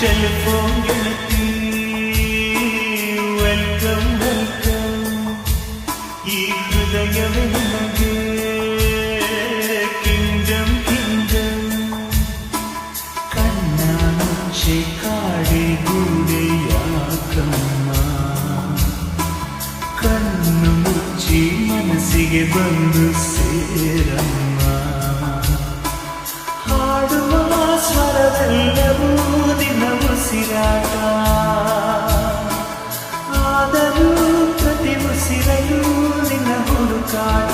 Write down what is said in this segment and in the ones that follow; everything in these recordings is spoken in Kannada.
ಟೆಲಿಫೋನ್ ಗೆಳತಿ ವೆಲ್ಕಮ್ ವೆಲ್ಕಮ್ ಈ ಹೃದಯವೇ ನಿನಗೆ ಕಿಂಗಡಮ್ ಕಿಂಗಡಮ್ ಕಣ್ಣ ಮುಚ್ಚೆ ಕಾಡೆ ಗೂಡೆ ಯಾಕಮ್ಮ ಕಣ್ಣು ಮುಚ್ಚಿ ಮನಸ್ಸಿಗೆ ಬಂದು ಸೇರಮ್ಮ time.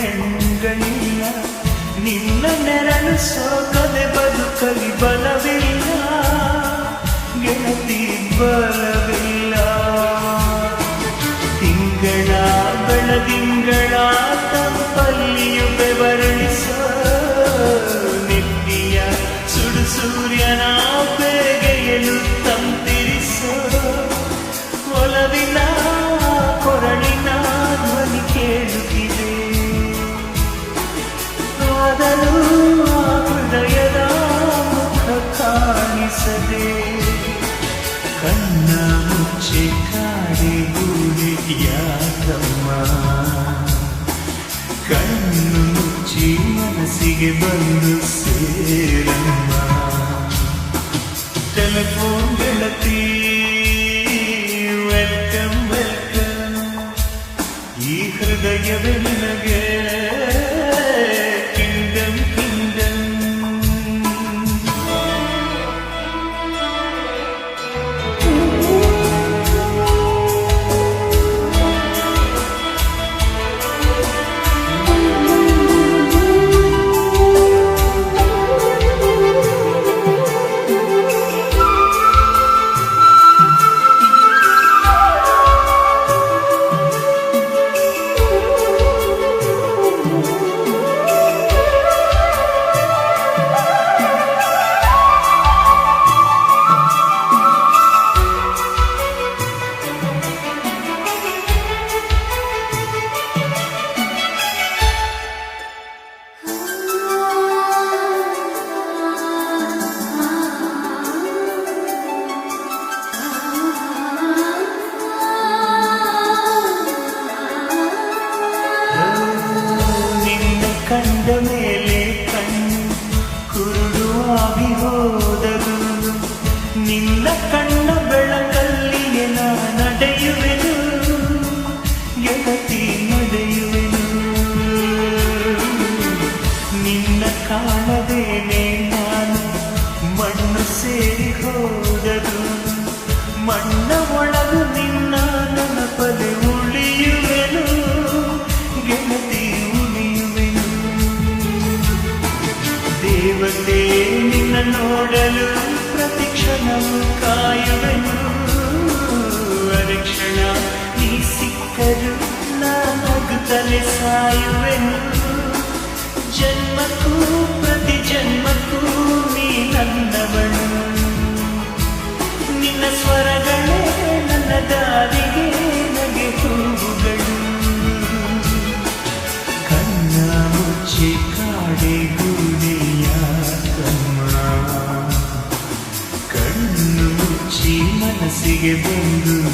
ಹೆಣ್ಗಳಿಲ್ಲ ನಿನ್ನ ನೆರಳು ಸೋಕದೆ ಬದುಕಲಿ ಬಲವಿಲ್ಲ. ಗೆಳತಿ ಬಲವಿಲ್ಲ ಮುಚ್ಚೆ ಕಾಡೆ ಗೂಡೆ ಯಾಕಮ್ಮ ಕಣ್ಣು ಮುಚ್ಚಿ ಮನಸ್ಸಿಗೆ ಬಂದು ಸೇರಮ್ಮ ಟೆಲಿಫೋನ್ ಗೆಳತಿ ವೆಲ್ಕಮ್ ವೆಲ್ಕಮ್ ಈ ಹೃದಯವೇ ನಿನಗೆ ಮೇಲೆ ಕಣ್ಣು ಕುರುಡು ಆಗಿ ನಿನ್ನ ಕಣ್ಣ ಬೆಳಕಲ್ಲಿ ನಾ ನಡೆಯುವೆನು ಗೆಳತಿ ನಡೆಯುವೆನು. ನಿನ್ನ ಕಾಣದೇನೆ ನಾನು ಮಣ್ಣು ಸೇರಿ ಹೋದದು. ಮಣ್ಣ കണ്ണോടലു പ്രതിക്ഷണം കായുവനു അരക്ഷണ നീ സിക്കരു നാമകു തലെ സായുവനു ജന്മക്കൂ Sigebundun